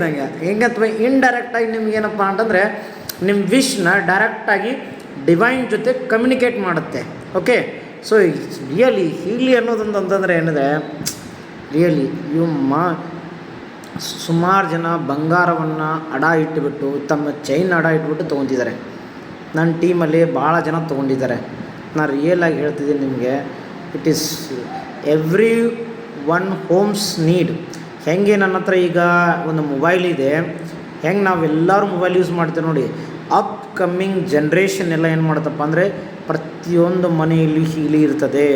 ಇದ್ದಂಗೆ ಹೆಂಗಂತ ಇಂಡೈರೆಕ್ಟಾಗಿ ನಿಮ್ಗೇನಪ್ಪ ಅಂತಂದರೆ ನಿಮ್ಮ ವಿಶ್ನ ಡೈರೆಕ್ಟಾಗಿ ಡಿವೈನ್ ಜೊತೆ ಕಮ್ಯುನಿಕೇಟ್ ಮಾಡುತ್ತೆ. ಓಕೆ ಸೊ ರಿಯಲಿ ಹೀಲಿ ಅನ್ನೋದೊಂದು ಅಂತಂದರೆ ಏನಿದೆ? ರಿಯಲಿ ಇವು ಮಾ ಸುಮಾರು ಜನ ಬಂಗಾರವನ್ನು ಅಡ ಇಟ್ಟುಬಿಟ್ಟು ತಮ್ಮ ಚೈನ್ ಅಡ ಇಟ್ಬಿಟ್ಟು ತೊಗೊತಿದ್ದಾರೆ ನನ್ನ ಟೀಮಲ್ಲಿ ಭಾಳ ಜನ ತೊಗೊಂಡಿದ್ದಾರೆ. ನಾನು ರಿಯಲಾಗಿ ಹೇಳ್ತಿದ್ದೀನಿ ನಿಮಗೆ it is everyone homes need ಹೆಂಗೆ ನನ್ನ ಹತ್ರ ಈಗ ಒಂದು ಮೊಬೈಲ್ ಇದೆ, ಹೆಂಗೆ ನಾವೆಲ್ಲರೂ ಮೊಬೈಲ್ ಯೂಸ್ ಮಾಡ್ತೀವಿ ನೋಡಿ ಅಪ್ ಕಮ್ಮಿಂಗ್ ಜನ್ರೇಷನ್ ಎಲ್ಲ ಏನು ಮಾಡ್ತಪ್ಪ ಅಂದರೆ ಪ್ರತಿಯೊಂದು ಮನೆಯಲ್ಲಿ ಹೀಲಿ ಇರ್ತದೆ.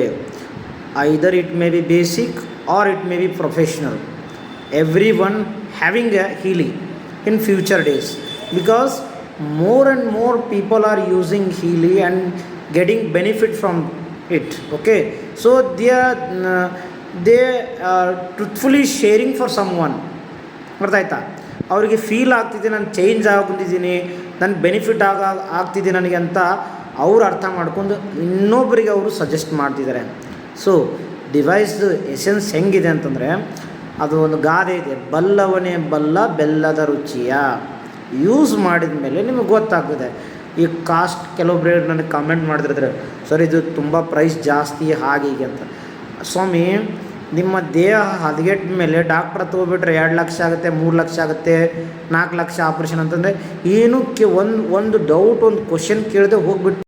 Either it may be basic or it may be professional everyone having a Healy in future days because more and more people are using Healy and getting benefit from it okay so they are truthfully sharing for someone for someone. ಅರ್ಥ ಆಯ್ತಾ ಅವರಿಗೆ feel ಆಗ್ತಿದೆ, ನಾನು change ಆಗಿದ್ದೀನಿ ನನ್ನ benefit ಆಗ, ಆಗ್ತಿದೆ ನನಗೆ ಅಂತ ಅವ್ರು ಅರ್ಥ ಮಾಡ್ಕೊಂಡು ಇನ್ನೊಬ್ಬರಿಗೆ ಅವರು ಸಜೆಸ್ಟ್ ಮಾಡ್ತಿದ್ದಾರೆ. ಸೊ ಡಿವೈಸ್ದು ಎಸೆನ್ಸ್ ಹೆಂಗಿದೆ ಅಂತಂದರೆ, ಅದು ಒಂದು ಗಾದೆ ಇದೆ. ಬಲ್ಲವನೇ ಬಲ್ಲ, ಬೆಲ್ಲದ ರುಚಿಯ. ಯೂಸ್ ಮಾಡಿದ ಮೇಲೆ ನಿಮಗೆ ಗೊತ್ತಾಗ್ತದೆ. ಈ ಕಾಸ್ಟ್ ಕೆಲವೊಬ್ರು ನನಗೆ ಕಮೆಂಟ್ ಮಾಡ್ತಿರ್ತಾರೆ, ಸರ್, ಇದು ತುಂಬ ಪ್ರೈಸ್ ಜಾಸ್ತಿ, ಹಾಗೆ ಹೀಗೆ ಅಂತ. ಸ್ವಾಮಿ, ನಿಮ್ಮ ದೇಹ ಹದಗೆಟ್ಟ ಮೇಲೆ ಡಾಕ್ಟ್ರ್ ತೊಗೊಬಿಟ್ರೆ ಎರಡು ಲಕ್ಷ ಆಗುತ್ತೆ, ಮೂರು ಲಕ್ಷ ಆಗುತ್ತೆ, ನಾಲ್ಕು ಲಕ್ಷ ಆಪ್ರೇಷನ್ ಅಂತಂದರೆ ಏನಕ್ಕೆ ಒಂದು ಒಂದು ಡೌಟ್ ಒಂದು ಕ್ವಶನ್ ಕೇಳದೆ ಹೋಗ್ಬಿಟ್ಟು